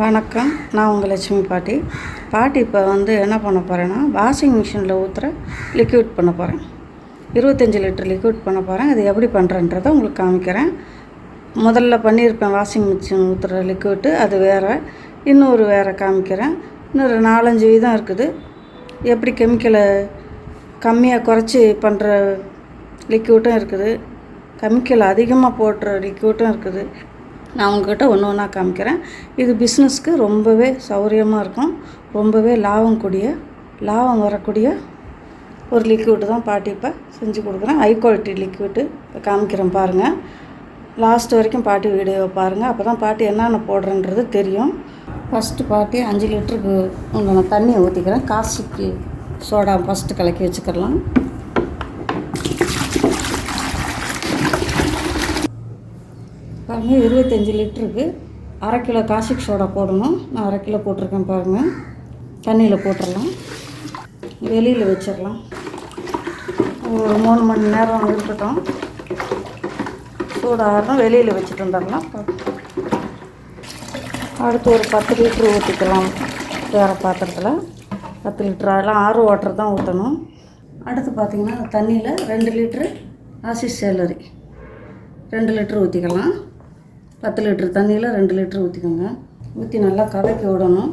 வணக்கம். நான் உங்கள் லட்சுமி பாட்டி. பாட்டி இப்போ வந்து என்ன பண்ண போகிறேன்னா வாஷிங் மிஷினில் ஊற்றுற லிக்விட் பண்ண போகிறேன் இருபத்தஞ்சி லிட்டர் லிக்விட் பண்ண போகிறேன் அது எப்படி பண்ணுறேன்றதை உங்களுக்கு காமிக்கிறேன். முதல்ல பண்ணியிருப்பேன் வாஷிங் மிஷின் ஊற்றுற லிக்விட்டு அது வேறு. இன்னொரு வேறு காமிக்கிறேன். இன்னொரு நாலஞ்சு விதம் இருக்குது. எப்படி கெமிக்கலை கம்மியாக குறைச்சி பண்ணுற லிக்விட்டும் இருக்குது. கெமிக்கல் அதிகமாக போடுற லிக்விட்டும் இருக்குது. நான் உங்ககிட்ட ஒன்று ஒன்றா காமிக்கிறேன். இது பிஸ்னஸ்க்கு ரொம்பவே சௌகரியமாக இருக்கும். ரொம்பவே லாபம் கூடிய லாபம் வரக்கூடிய ஒரு லிக்விட் தான் பாட்டி இப்போ செஞ்சு கொடுக்குறேன். ஹை குவாலிட்டி லிக்விட்டு இப்போ காமிக்கிறேன் பாருங்கள் லாஸ்ட் வரைக்கும் பாட்டி வீடியோவை பாருங்கள் அப்போ தான் பாட்டி என்னென்ன போடுறன்றது தெரியும். ஃபஸ்ட்டு பாட்டி அஞ்சு லிட்டருக்கு உண்டான தண்ணியை ஊற்றிக்கிறேன் காசுக்கு சோடா ஃபஸ்ட்டு கலக்கி வச்சுக்கிறலாம். பாருங்கள் இருபத்தஞ்சி லிட்டருக்கு அரை கிலோ காசிக் சோடா போடணும். நான் அரை கிலோ போட்டிருக்கேன் பாருங்கள் தண்ணியில் போட்டுடலாம் வெளியில் வச்சிடலாம். ஒரு மூணு மணி நேரம் இருக்கட்டும். சூடாகணும் வெளியில் வச்சுட்டு வந்துடலாம். அடுத்து ஒரு பத்து லிட்ரு ஊற்றிக்கலாம் வேறு பாத்திரத்தில். பத்து லிட்ரு அதெல்லாம் ஆறு வாட்டர் தான் ஊற்றணும் அடுத்து பார்த்திங்கன்னா தண்ணியில் ரெண்டு லிட்ரு ஆசிஸ் சேலரி ரெண்டு லிட்ரு ஊற்றிக்கலாம் பத்து லிட்ரு தண்ணியில் ரெண்டு லிட்ரு ஊற்றிக்கோங்க ஊற்றி நல்லா கலக்கி விடணும்.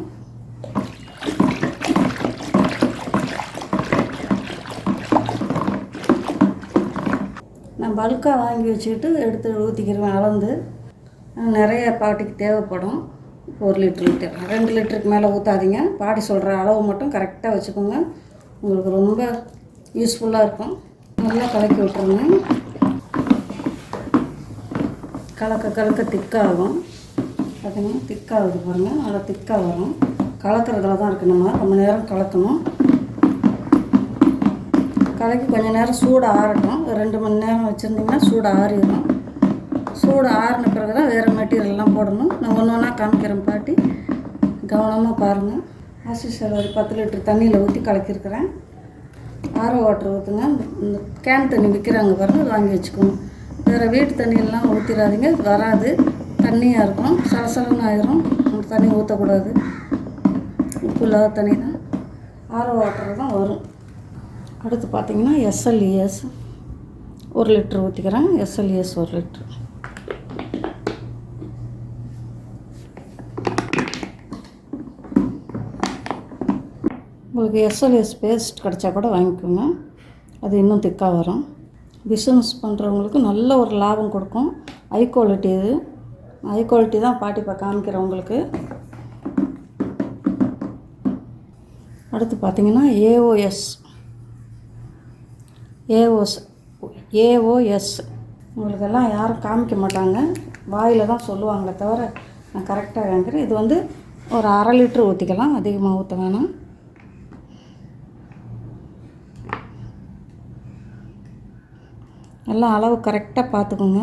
நான் பல்காக வாங்கி வச்சுக்கிட்டு எடுத்து ஊற்றிக்கிருவேன் அளந்து நிறைய பாட்டிக்கு தேவைப்படும். ஒரு லிட்ரு லிட்டர் ரெண்டு லிட்டருக்கு மேலே ஊற்றாதீங்க பாட்டி சொல்கிற அளவு மட்டும் கரெக்டாக வச்சுக்கோங்க. உங்களுக்கு ரொம்ப யூஸ்ஃபுல்லாக இருக்கும். நல்லா கலக்கி விட்ருங்க கலக்க கலக்க திக்காகும். பார்த்தீங்கன்னா திக்காகுது பாருங்கள் நல்லா திக்காக வரும். கலக்கிறதுல தான் இருக்குது நம்ம ரொம்ப நேரம் கலக்கணும். கலக்கி கொஞ்சம் நேரம் சூடு ஆறட்டும். ஒரு ரெண்டு மணி நேரம் வச்சுருந்திங்கன்னா சூடு ஆறிடும். சூடு ஆறின பிறகு தான் வேறு மெட்டீரியல்லாம் போடணும். நான் ஒன்று ஒன்றா காமிக்கிறேன் பாட்டி. கவனமாக பாருங்கள் ஆசிஷல் ஒரு பத்து லிட்டர் தண்ணியில் ஊற்றி கலக்கியிருக்கிறேன். ஆரோ வாட்டர் ஊற்றுங்க இந்த கேன் தண்ணி விற்கிறாங்க பாருங்கள் வாங்கி வச்சுக்கணும் வேறு வீட்டு தண்ணியெல்லாம் ஊற்றிடாதீங்க வராது. தண்ணியாக இருக்கும் சலசலன்னு ஆயிரும். தண்ணி ஊற்றக்கூடாது உப்பு இல்லாத தண்ணி தான். ஆரோ வாட்டர் தான் வரும். அடுத்து பார்த்தீங்கன்னா எஸ்எல்இஎஸ் ஒரு லிட்ரு ஊற்றிக்கிறேன் எஸ்எல்இஎஸ் ஒரு லிட்ரு உங்களுக்கு எஸ்எல்எஸ் பேஸ்ட் கிடச்சா கூட வாங்கிக்கோங்க. அது இன்னும் திக்காக வரும். பிஸ்னஸ் பண்ணுறவங்களுக்கு நல்ல ஒரு லாபம் கொடுக்கும். ஹை குவாலிட்டி இது. ஹை குவாலிட்டி தான் பாட்டி இப்போ காமிக்கிறேன் உங்களுக்கு அடுத்து பார்த்தீங்கன்னா ஏஓஎஸ் ஏஓஸ் ஏஓஎஸ் உங்களுக்கெல்லாம் யாரும் காமிக்க மாட்டாங்க. வாயில் தான் சொல்லுவாங்களே தவிர நான் கரெக்டாக வாங்குறேன் இது வந்து ஒரு அரை லிட்ரு ஊற்றிக்கலாம் அதிகமாக ஊற்ற வேணாம். எல்லாம் அளவு கரெக்டாக பார்த்துக்கோங்க.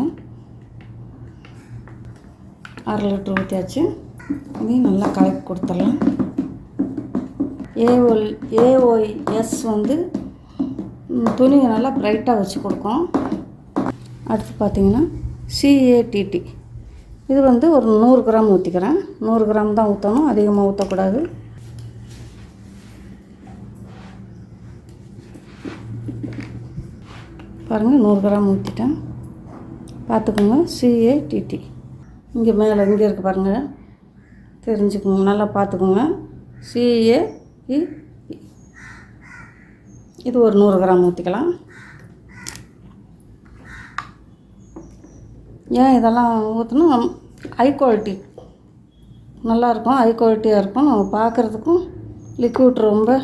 அரை லிட்டர் ஊற்றியாச்சு இதையும் நல்லா கலக்கி கொடுத்துடலாம். ஏஓல் ஏஓஎஸ் வந்து துணியை நல்லா ப்ரைட்டாக வச்சு கொடுக்கும் அடுத்து பார்த்தீங்கன்னா சிஏடிடி இது வந்து ஒரு நூறு கிராம் ஊற்றிக்கிறேன் நூறு கிராம் தான் ஊற்றணும் அதிகமாக ஊற்றக்கூடாது பாருங்கள் நூறு கிராம் ஊற்றிட்டேன் பார்த்துக்கோங்க சிஏடிடி இங்கே மேலே இங்கே இருக்குது பாருங்கள் தெரிஞ்சுக்கோங்க நல்லா பார்த்துக்கோங்க. சிஏ இது ஒரு நூறு கிராம் ஊற்றிக்கலாம் ஏன் இதெல்லாம் ஊற்றினா ஹை குவாலிட்டி நல்லாயிருக்கும் ஹை குவாலிட்டியாக இருக்கும். நம்ம பார்க்குறதுக்கும் லிக்விட் ரொம்ப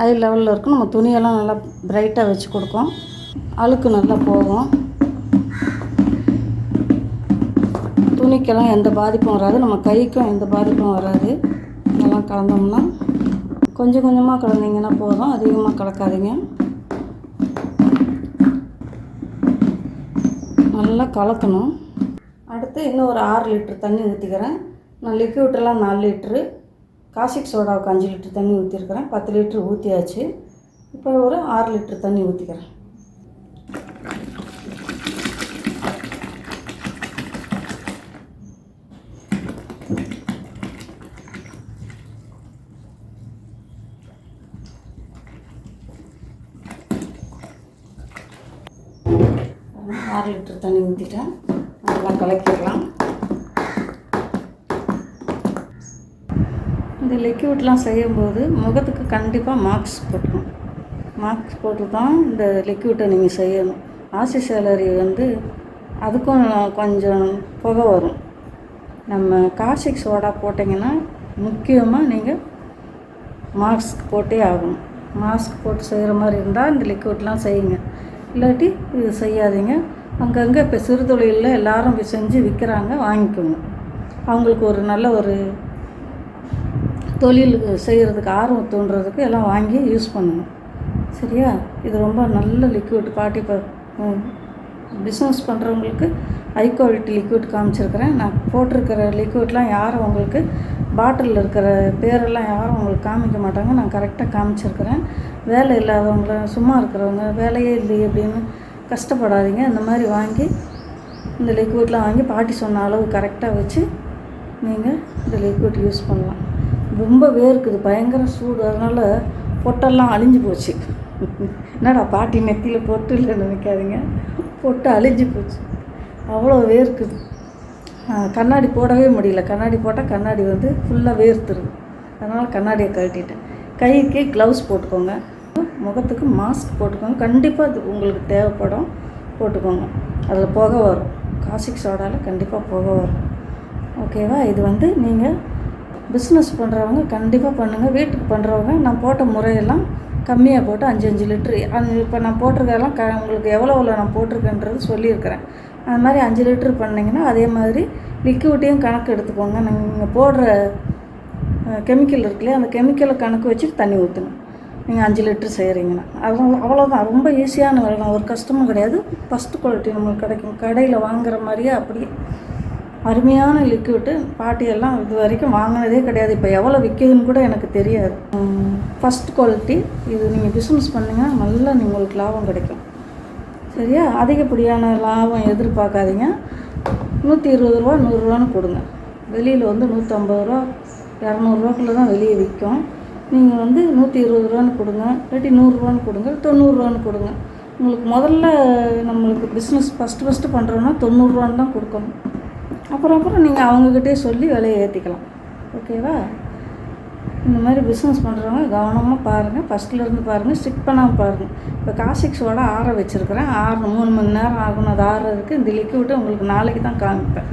ஹை லெவலில் இருக்கும். நம்ம துணியெல்லாம் நல்லா பிரைட்டாக வச்சு கொடுக்கும் அழுக்கு நல்லா போகும். துணிக்கெல்லாம் எந்த பாதிப்பும் வராது. நம்ம கைக்கும் எந்த பாதிப்பும் வராது. இதெல்லாம் கலந்தோம்னா கொஞ்சம் கொஞ்சமாக கலந்தீங்கன்னா போதும். அதிகமாக கலக்காதீங்க. நல்லா கலக்கணும். அடுத்து இன்னும் ஒரு ஆறு லிட்ரு தண்ணி ஊற்றிக்கிறேன் நான் லிக்விட்டெல்லாம் நாலு லிட்ரு காசிக் சோடாவுக்கு அஞ்சு லிட்டர் தண்ணி ஊற்றிருக்கிறேன் பத்து லிட்டர் ஊற்றியாச்சு இப்போ ஒரு ஆறு லிட்டர் தண்ணி ஊற்றிக்கிறேன் ஆறு லிட்டர் தண்ணி ஊற்றிட்டேன் நல்லா கலக்கிடலாம். இந்த லிக்யூட்லாம் செய்யும்போது முகத்துக்கு கண்டிப்பாக மார்க்ஸ் போட்டுக்கணும். மார்க்ஸ் போட்டு தான் இந்த லிக்யூட்டை நீங்கள் செய்யணும். ஆசி சேலரி வந்து அதுக்கும் கொஞ்சம் புகை வரும். நம்ம காசிக் சோடா போட்டிங்கன்னா முக்கியமாக நீங்கள் மாஸ்க் போட்டே ஆகணும். மாஸ்க் போட்டு செய்கிற மாதிரி இருந்தால் இந்த லிக்விட்லாம் செய்யுங்க. இல்லாட்டி இது செய்யாதீங்க. அங்கங்கே இப்போ சிறு தொழிலில் எல்லோரும் போய் செஞ்சு விற்கிறாங்க வாங்கிக்கோங்க. அவங்களுக்கு ஒரு நல்ல ஒரு தொழில் செய்கிறதுக்கு ஆர்வம் தூண்டுறதுக்கு எல்லாம் வாங்கி யூஸ் பண்ணணும். சரியா? இது ரொம்ப நல்ல லிக்விட் பாட்டி பிஸ்னஸ் பண்ணுறவங்களுக்கு ஹை குவாலிட்டி லிக்விட் காமிச்சிருக்கிறேன். நான் போட்டிருக்கிற லிக்விட்லாம் யாரும் உங்களுக்கு பாட்டிலில் இருக்கிற பேரெல்லாம் யாரும் உங்களுக்கு காமிக்க மாட்டாங்க. நான் கரெக்டாக காமிச்சிருக்கிறேன். வேலை இல்லாதவங்கள சும்மா இருக்கிறவங்க வேலையே இல்லையே அப்படின்னு கஷ்டப்படாதீங்க. இந்த மாதிரி வாங்கி இந்த லிக்விட்லாம் வாங்கி பாட்டி சொன்ன அளவு கரெக்டாக வச்சு நீங்கள் இந்த லிக்விட் யூஸ் பண்ணலாம். ரொம்ப வேர்க்குது பயங்கர சூடு. அதனால் பொட்டெல்லாம் அழிஞ்சு போச்சு. என்னடா பாட்டி நெத்தியில் பொட்டு இல்லைன்னு நினைக்காதீங்க. பொட்டு அழிஞ்சு போச்சு. அவ்வளோ வேர்க்குது கண்ணாடி போடவே முடியல. கண்ணாடி போட்டால் கண்ணாடி வந்து ஃபுல்லாக வேர்த்துருது. அதனால் கண்ணாடியை கழட்டிட்டேன். கைக்கு க்ளவுஸ் போட்டுக்கோங்க. முகத்துக்கு மாஸ்க் போட்டுக்கோங்க. கண்டிப்பாக அது உங்களுக்கு தேவைப்படும். போட்டுக்கோங்க. அதில் புகை வரும். காசிக் சோடாவில் கண்டிப்பாக புகை வரும். ஓகேவா இது வந்து நீங்கள் பிஸ்னஸ் பண்ணுறவங்க கண்டிப்பாக பண்ணுங்கள் வீட்டுக்கு பண்ணுறவங்க நான் போட்ட முறையெல்லாம் கம்மியாக போட்டு அஞ்சு அஞ்சு லிட்ரு அஞ்சு இப்போ நான் போட்டிருக்கதெல்லாம் க உங்களுக்கு எவ்வளோ எவ்வளோ நான் போட்டிருக்கேன்றது சொல்லியிருக்கிறேன். அது மாதிரி அஞ்சு லிட்ரு பண்ணிங்கன்னா அதே மாதிரி லிக்விட்டையும் கணக்கு எடுத்துக்கோங்க. நீங்கள் போடுற கெமிக்கல் இருக்குல்லையா அந்த கெமிக்கலை கணக்கு வச்சு தண்ணி ஊற்றணும் நீங்கள் அஞ்சு லிட்ரு செய்கிறீங்கன்னா அது அவ்வளோதான் ரொம்ப ஈஸியான வேலை தான். ஒரு கஷ்டமும் கிடையாது. ஃபஸ்ட்டு குவாலிட்டி நம்மளுக்கு கிடைக்கும். கடையில் வாங்குற மாதிரியே அப்படியே அருமையான லிக்விட்டு பாட்டியெல்லாம் இது வரைக்கும் வாங்கினதே கிடையாது. இப்போ எவ்வளோ விற்கிதுன்னு கூட எனக்கு தெரியாது. ஃபஸ்ட் குவாலிட்டி இது நீங்கள் பிஸ்னஸ் பண்ணிங்கன்னா நல்லா உங்களுக்கு லாபம் கிடைக்கும். சரியா? அதிகப்படியான லாபம் எதிர்பார்க்காதீங்க. நூற்றி இருபது ரூபா நூறுரூவான்னு கொடுங்க. வெளியில் வந்து நூற்றம்பது ரூபா இரநூறுவாக்குள்ளே தான் வெளியே விற்கும். நீங்கள் வந்து நூற்றி இருபது ரூபான்னு கொடுங்க இல்லாட்டி நூறுரூவான்னு கொடுங்க தொண்ணூறுரூவான்னு கொடுங்க. உங்களுக்கு முதல்ல நம்மளுக்கு பிஸ்னஸ் ஃபஸ்ட்டு ஃபஸ்ட்டு பண்ணுறோன்னா தொண்ணூறுரூவான்னு தான் கொடுக்கணும். அப்புறம் அப்புறம் நீங்கள் அவங்கக்கிட்டே சொல்லி விலையை ஏற்றிக்கலாம் ஓகேவா? இந்த மாதிரி பிஸ்னஸ் பண்ணுறவங்க கவனமாக பாருங்கள் ஃபஸ்ட்லேருந்து பாருங்கள் ஸ்டிக் பண்ணாமல் பாருங்கள் இப்போ காசிக் ஆற வச்சுருக்கிறேன். ஆறு மூணு மணி நேரம் ஆகணும். அது ஆறுறதுக்கு இந்த லிக்விட்டு உங்களுக்கு நாளைக்கு தான் காமிப்பேன்.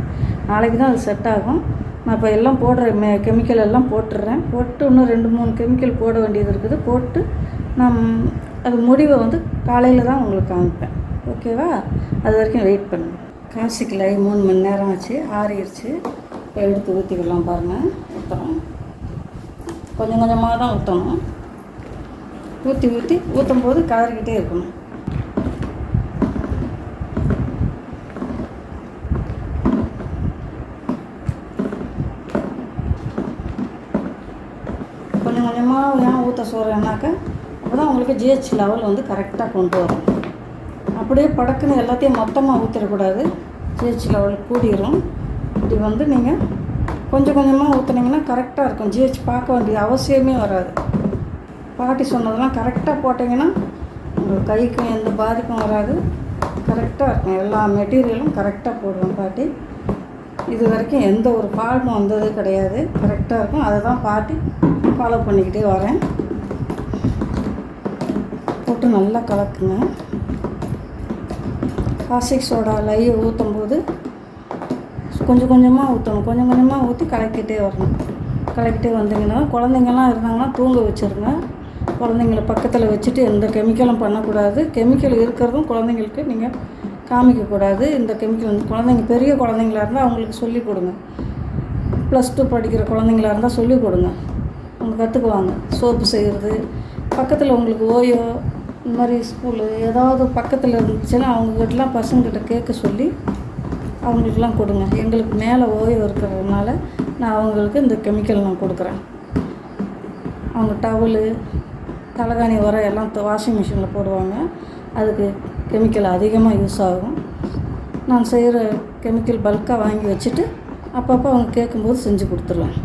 நாளைக்கு தான் அது செட் ஆகும். நான் இப்போ எல்லாம் போடுற மெ கெமிக்கல் எல்லாம் போட்டுடுறேன். போட்டு இன்னும் ரெண்டு மூணு கெமிக்கல் போட வேண்டியது இருக்குது. போட்டு நான் அது முடிவை வந்து காலையில் தான் உங்களுக்கு காமிப்பேன். ஓகேவா? அது வரைக்கும் வெயிட் பண்ணுங்கள் காசிக்கு மூணு மணி நேரம் ஆச்சு ஆறிடுச்சு. இப்போ எடுத்து ஊற்றிக்கலாம் பாருங்கள் ஊற்றுறோம் கொஞ்சம் கொஞ்சமாக தான் ஊற்றணும் ஊற்றி ஊற்றி ஊற்றும் போது கலரிக்கிட்டே இருக்கணும். கொஞ்சம் கொஞ்சமாக ஏன் ஊற்ற சொல்கிறேன்னாக்கா அப்போ தான் உங்களுக்கு ஜிஹெச் லெவல் வந்து கரெக்டாக கொண்டு வரும். அப்படியே படக்குன்னு எல்லாத்தையும் மொத்தமாக ஊற்றிடக்கூடாது ஜிஹெச் லெவல் கூடிரும். இப்படி வந்து நீங்கள் கொஞ்சம் கொஞ்சமாக ஊற்றுனீங்கன்னா கரெக்டாக இருக்கும். ஜிஹெச் பார்க்க வேண்டிய அவசியமே வராது. பாட்டி சொன்னதெல்லாம் கரெக்டாக போட்டிங்கன்னா உங்கள் கைக்கும் எந்த பாதிப்பும் வராது. கரெக்டாக இருக்கும். எல்லா மெட்டீரியலும் கரெக்டாக போடுவேன் பாட்டி. இது வரைக்கும் எந்த ஒரு ஃபால்ட்டும் வந்தது கிடையாது. கரெக்டாக இருக்கும். அதை தான் பாட்டி ஃபாலோ பண்ணிக்கிட்டே வரேன். போட்டு நல்லா கலக்குங்க. காசிக் சோடா லைவ் ஊற்றும் போது கொஞ்சம் கொஞ்சமாக ஊற்றணும் கொஞ்சம் கொஞ்சமாக ஊற்றி கலக்கிட்டே வரணும். கலக்கிட்டே வந்தீங்கன்னா குழந்தைங்கள்லாம் இருந்தாங்கன்னா தூங்க வச்சுருங்க. குழந்தைங்கள பக்கத்தில் வச்சுட்டு எந்த கெமிக்கலும் பண்ணக்கூடாது. கெமிக்கல் இருக்கிறதும் குழந்தைங்களுக்கு நீங்கள் காமிக்கக்கூடாது. இந்த கெமிக்கல் வந்து குழந்தைங்க பெரிய குழந்தைங்களா இருந்தால் அவங்களுக்கு சொல்லிக் கொடுங்க. ப்ளஸ் டூ படிக்கிற குழந்தைங்களா இருந்தால் சொல்லிக் கொடுங்க. அவங்க கற்றுக்குவாங்க சோப்பு செய்கிறது பக்கத்தில் உங்களுக்கு ஓயோ இந்த மாதிரி ஸ்கூலு ஏதாவது பக்கத்தில் இருந்துச்சுன்னா அவங்கக்கிட்டலாம் பசங்கக்கிட்ட கேட்க சொல்லி அவங்களுக்குலாம் கொடுங்க. எங்களுக்கு மேலே ஓய்வு இருக்கிறதுனால நான் அவங்களுக்கு இந்த கெமிக்கல் நான் கொடுக்குறேன். அவங்க டவலு தலைகாணி உரம் எல்லாம் வாஷிங் மிஷினில் போடுவாங்க. அதுக்கு கெமிக்கல் அதிகமாக யூஸ் ஆகும். நான் செய்கிற கெமிக்கல் பல்காக வாங்கி வச்சுட்டு அப்பப்போ அவங்க கேட்கும்போது செஞ்சு கொடுத்துருவேன்.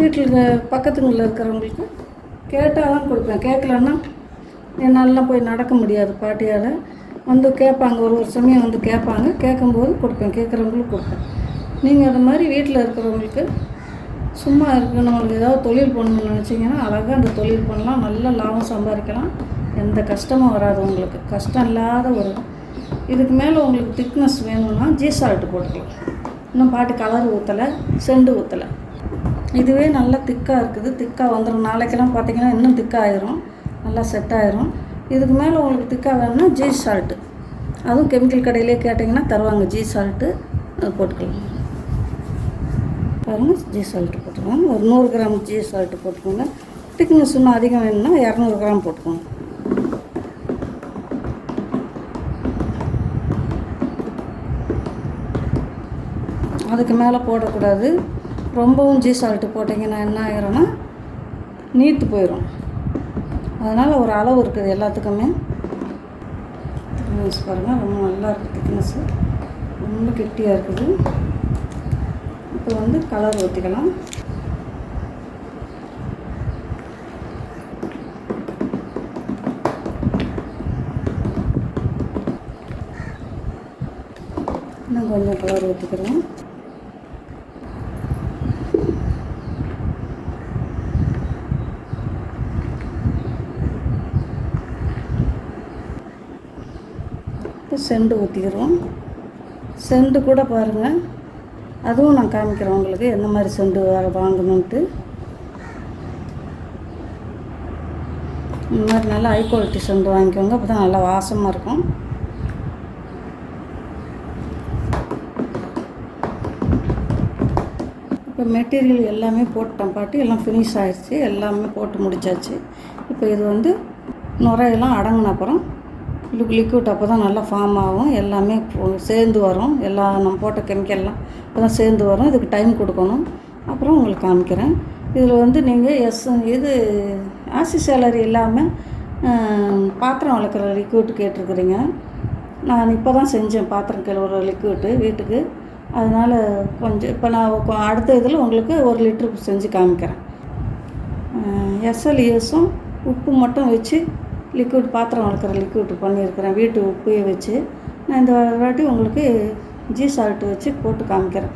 வீட்டில் பக்கத்துங்களில் இருக்கிறவங்களுக்கு கேட்டால் தான் கொடுப்பேன். கேட்கலன்னா என்னாலலாம் போய் நடக்க முடியாது பாட்டியால். வந்து கேட்பாங்க ஒரு ஒரு சமயம் வந்து கேட்பாங்க கேட்கும்போது கொடுப்பேன் கேட்குறவங்களுக்கு கொடுப்பேன். நீங்கள் அது மாதிரி வீட்டில் இருக்கிறவங்களுக்கு சும்மா இருக்கு ஏதாவது தொழில் பண்ணணும்னு நினச்சிங்கன்னா அழகாக அந்த தொழில் பண்ணலாம். நல்ல லாபம் சம்பாதிக்கலாம். எந்த கஷ்டமும் வராது உங்களுக்கு. கஷ்டம் இல்லாத ஒரு இதுக்கு மேலே உங்களுக்கு திக்னஸ் வேணும்னா ஜீ சால்ட்டு போட்டுக்கலாம். இன்னும் பாட்டு கலர் ஊற்றலை செண்டு ஊற்றலை இதுவே நல்லா திக்காக இருக்குது. திக்காக வந்துடும் நாளைக்கெல்லாம் பார்த்தீங்கன்னா இன்னும் திக்காக ஆயிரும். நல்லா செட் ஆயிரும். இதுக்கு மேலே உங்களுக்கு திக்காக வேணும்னா ஜீ சால்ட்டு அதுவும் கெமிக்கல் கடையிலே கேட்டிங்கன்னா தருவாங்க ஜீ சால்ட்டு அது போட்டுக்கலாம். பாருங்கள் ஜீ சால்ட்டு போட்டுக்கலாம். ஒரு நூறு கிராம் ஜீ சால்ட்டு போட்டுக்கோங்க. திக்னஸ் இன்னும் அதிகம் வேணும்னா இரநூறு கிராம் போட்டுக்கோங்க. அதுக்கு மேலே போடக்கூடாது. ரொம்பவும் ஜீ சால்ட்டு போட்டிங்கன்னா என்ன ஆயிரும்னா நீத்து போயிடும் அதனால் ஒரு அளவு இருக்குது எல்லாத்துக்குமே. திக்னஸ் பாருங்கள் ரொம்ப நல்லா இருக்குது திக்னஸ்ஸு ரொம்ப கெட்டியாக இருக்குது. இப்போ வந்து கலர் ஊற்றிக்கலாம் இன்னும் கொஞ்சம் கலர் ஊற்றிக்கிறோம் செண்டு ஊற்றிக்கிறோம் செண்டு கூட பாருங்கள் அதுவும் நான் காமிக்கிறேன் உங்களுக்கு எந்த மாதிரி செண்டு வேறு வாங்கணுன்ட்டு இந்த மாதிரி நல்லா ஹை குவாலிட்டி செண்டு வாங்கிக்கோங்க அப்போ தான் நல்லா வாசமாக இருக்கும். இப்போ மெட்டீரியல் எல்லாமே போட்டேன் பாட்டு எல்லாம் ஃபினிஷ் ஆயிடுச்சு எல்லாமே போட்டு முடிச்சாச்சு. இப்போ இது வந்து நுரையெல்லாம் அடங்கின அப்புறம் லிக்விட் அப்போ தான் நல்லா ஃபார்ம் ஆகும். எல்லாமே சேர்ந்து வரும். எல்லா நம்ம போட்ட கெமிக்கல்லாம் அப்போ தான் சேர்ந்து வரும். இதுக்கு டைம் கொடுக்கணும். அப்புறம் உங்களுக்கு காமிக்கிறேன். இதில் வந்து நீங்கள் எஸ் இது ஆசி சேலரி இல்லாமல் பாத்திரம் வளர்க்குற லிக்விட் கேட்டிருக்குறீங்க. நான் இப்போ தான் செஞ்சேன் பாத்திரம் கழுவுற லிக்விட்டு வீட்டுக்கு. அதனால் கொஞ்சம் இப்போ நான் அடுத்த இதில் உங்களுக்கு ஒரு லிட்டருக்கு செஞ்சு காமிக்கிறேன். எஸ்எல்இஎஸும் உப்பு மட்டும் வச்சு லிக்விட் பாத்திரம் வளர்க்குற லிக்விட் பண்ணியிருக்கிறேன். வீட்டு உப்பையை வச்சு நான் இந்த வாட்டி உங்களுக்கு ஜீ சால்ட்டு வச்சு போட்டு காமிக்கிறேன்.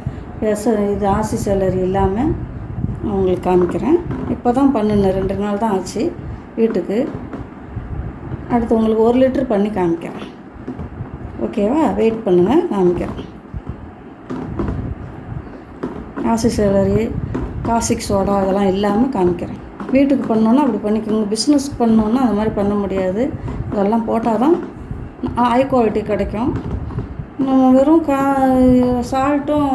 எஸ் இது ஆசி சேலரி இல்லாமல் உங்களுக்கு காமிக்கிறேன். இப்போ தான் பண்ணினேன். ரெண்டு நாள் தான் ஆச்சு வீட்டுக்கு. அடுத்து உங்களுக்கு ஒரு லிட்டர் பண்ணி காமிக்கிறேன். ஓகேவா வெயிட் பண்ணுங்கள் காமிக்கிறேன். ஆசி சேலரி காசிக் சோடா அதெல்லாம் இல்லாமல் காமிக்கிறேன். வீட்டுக்கு பண்ணோன்னா அப்படி பண்ணிக்கோங்க. பிஸ்னஸ் பண்ணோன்னா அது மாதிரி பண்ண முடியாது. இதெல்லாம் போட்டால் தான் ஹை குவாலிட்டி கிடைக்கும். நம்ம வெறும் கா சால்ட்டும்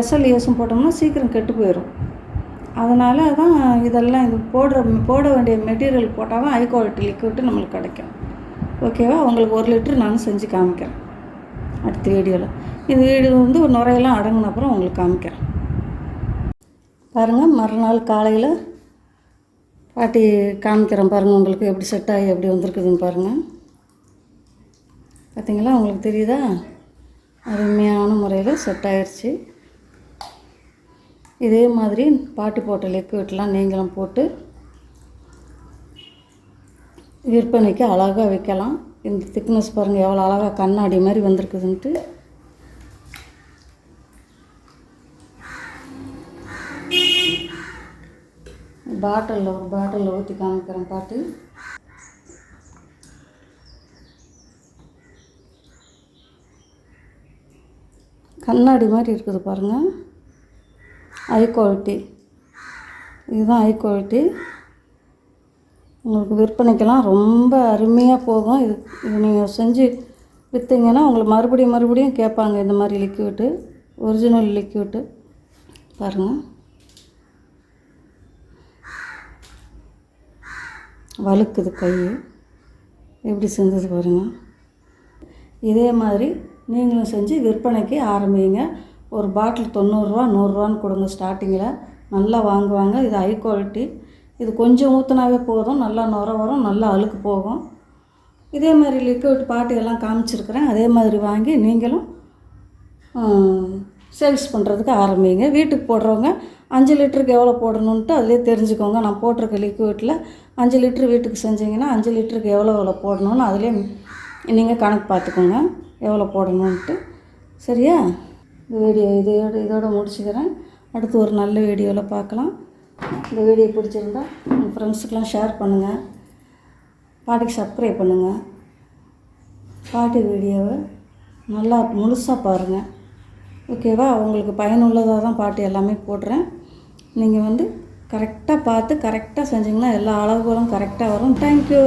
எஸ்எல்இஎஸும் போட்டோம்னா சீக்கிரம் கெட்டு போயிடும் அதனால தான் இதெல்லாம் இது போடுற போட வேண்டிய மெட்டீரியல் போட்டால் தான் ஹை குவாலிட்டி லிக்விட் நம்மளுக்கு கிடைக்கும். ஓகேவா உங்களுக்கு ஒரு லிட்டர் நான் செஞ்சு காமிக்கிறேன். அடுத்த வீடியோவில் இந்த வீடியோ வந்து ஒரு நுரையெல்லாம் அடங்கின அப்புறம் உங்களுக்கு காமிக்கிறேன். பாருங்கள் மறுநாள் காலையில் பாட்டி காமிக்கிறேன் பாருங்கள் உங்களுக்கு எப்படி செட் ஆகி எப்படி வந்திருக்குதுன்னு பாருங்கள் பார்த்தீங்களா உங்களுக்கு தெரியுதா? அருமையான முறையில் செட் ஆயிடுச்சு இதே மாதிரி பாட்டி போட்ட லிக்விட்லாம் நீங்களும் போட்டு விற்பனைக்கு அழகாக வைக்கலாம் இந்த திக்னஸ் பாருங்கள் எவ்வளோ அழகாக கண்ணாடி மாதிரி வந்திருக்குதுன்ட்டு. பாட்டிலில் ஒரு பாட்டிலில் ஊற்றி காமிக்கிறேன் பாட்டு. கண்ணாடி மாதிரி இருக்குது பாருங்கள் ஹை குவாலிட்டி இதுதான் ஹை குவாலிட்டி உங்களுக்கு விற்பனைக்கெல்லாம் ரொம்ப அருமையாக போகும் இது இது நீங்கள் செஞ்சு விற்றீங்கன்னா உங்களுக்கு மறுபடியும் மறுபடியும் கேட்பாங்க இந்த மாதிரி லிக்யூட்டு ஒரிஜினல் லிக்யூட்டு பாருங்கள் வழுக்குது கை. எப்படி செஞ்சது பாருங்கள் இதே மாதிரி நீங்களும் செஞ்சு விற்பனைக்கு ஆரம்பிங்க. ஒரு பாட்டில் தொண்ணூறுரூவா நூறுரூவான்னு கொடுங்க ஸ்டார்டிங்கில் நல்லா வாங்குவாங்க. இது ஹை குவாலிட்டி இது கொஞ்சம் ஊற்றினாவே போதும். நல்லா நுர வரும். நல்லா அழுக்கு போகும். இதே மாதிரி லிக்விட் பாட்டு எல்லாம் காமிச்சிருக்கிறேன். அதே மாதிரி வாங்கி நீங்களும் சேல்ஸ் பண்ணுறதுக்கு ஆரம்பிங்க. வீட்டுக்கு போடுறவங்க அஞ்சு லிட்டருக்கு எவ்வளோ போடணுன்ட்டு அதிலே தெரிஞ்சுக்கோங்க. நான் போட்டிருக்க லிக்விட்டில் அஞ்சு லிட்ரு வீட்டுக்கு செஞ்சீங்கன்னா அஞ்சு லிட்டருக்கு எவ்வளோ எவ்வளோ போடணும்னு அதிலே நீங்கள் கணக்கு பார்த்துக்கோங்க. எவ்வளோ போடணுன்ட்டு. சரியா? இந்த வீடியோ இதோட இதோடு முடிச்சுக்கிறேன். அடுத்து ஒரு நல்ல வீடியோவில் பார்க்கலாம். இந்த வீடியோ பிடிச்சிருந்தா உங்கள் ஃப்ரெண்ட்ஸுக்கெலாம் ஷேர் பண்ணுங்கள் பாட்டிக்கு சப்ஸ்கிரைப் பண்ணுங்கள் பாட்டி வீடியோவை நல்லா முழுசாக பாருங்கள் ஓகேவா? உங்களுக்கு பயனுள்ளதாக தான் பாட்டு எல்லாமே போடுறேன். நீங்கள் வந்து கரெக்டாக பார்த்து கரெக்டாக செஞ்சிங்கன்னா எல்லா அளவுகளும் கரெக்டாக வரும். தேங்க்யூ